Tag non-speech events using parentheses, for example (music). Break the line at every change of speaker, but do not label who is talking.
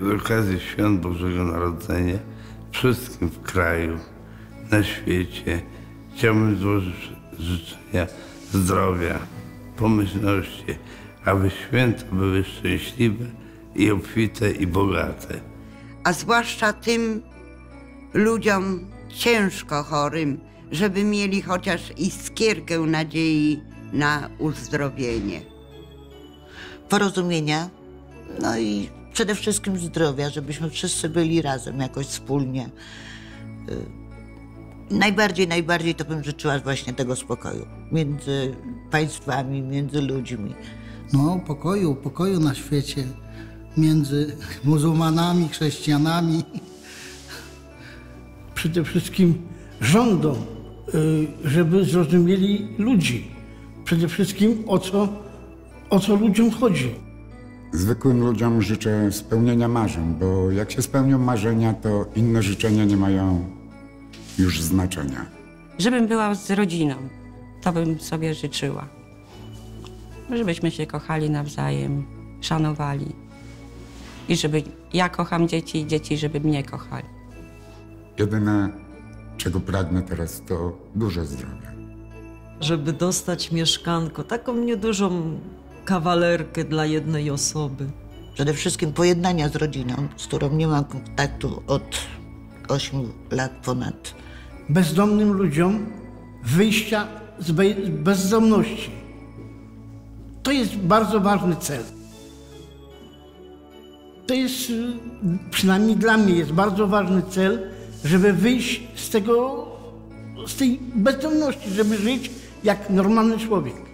Z okazji Świąt Bożego Narodzenia wszystkim w kraju, na świecie chciałbym złożyć życzenia zdrowia, pomyślności, aby święta były szczęśliwe i obfite i bogate.
a zwłaszcza tym ludziom ciężko chorym, żeby mieli chociaż iskierkę nadziei na uzdrowienie.
porozumienia, no i przede wszystkim zdrowia, żebyśmy wszyscy byli razem jakoś wspólnie. Y, Najbardziej, najbardziej to bym życzyła właśnie tego spokoju między państwami, między ludźmi.
no, pokoju, pokoju na świecie między muzułmanami, chrześcijanami. (laughs)
przede wszystkim rządom, y, żeby zrozumieli ludzi. Przede wszystkim o co, o co ludziom chodzi.
Zwykłym ludziom życzę spełnienia marzeń, bo jak się spełnią marzenia, to inne życzenia nie mają już znaczenia.
Żebym była z rodziną, to bym sobie życzyła. Żebyśmy się kochali nawzajem, szanowali. I żeby ja kocham dzieci i dzieci, żeby mnie kochali.
Jedyne, czego pragnę teraz, to dużo zdrowia.
żeby dostać mieszkanko, taką niedużą kawalerkę dla jednej osoby.
Przede wszystkim pojednania z rodziną, z którą nie mam kontaktu od 8 lat ponad.
Bezdomnym ludziom wyjścia z be- z bezdomności. To jest bardzo ważny cel. To jest, y, przynajmniej dla mnie, jest bardzo ważny cel, żeby wyjść z tego, z tej bezdomności, żeby żyć jak normalny człowiek.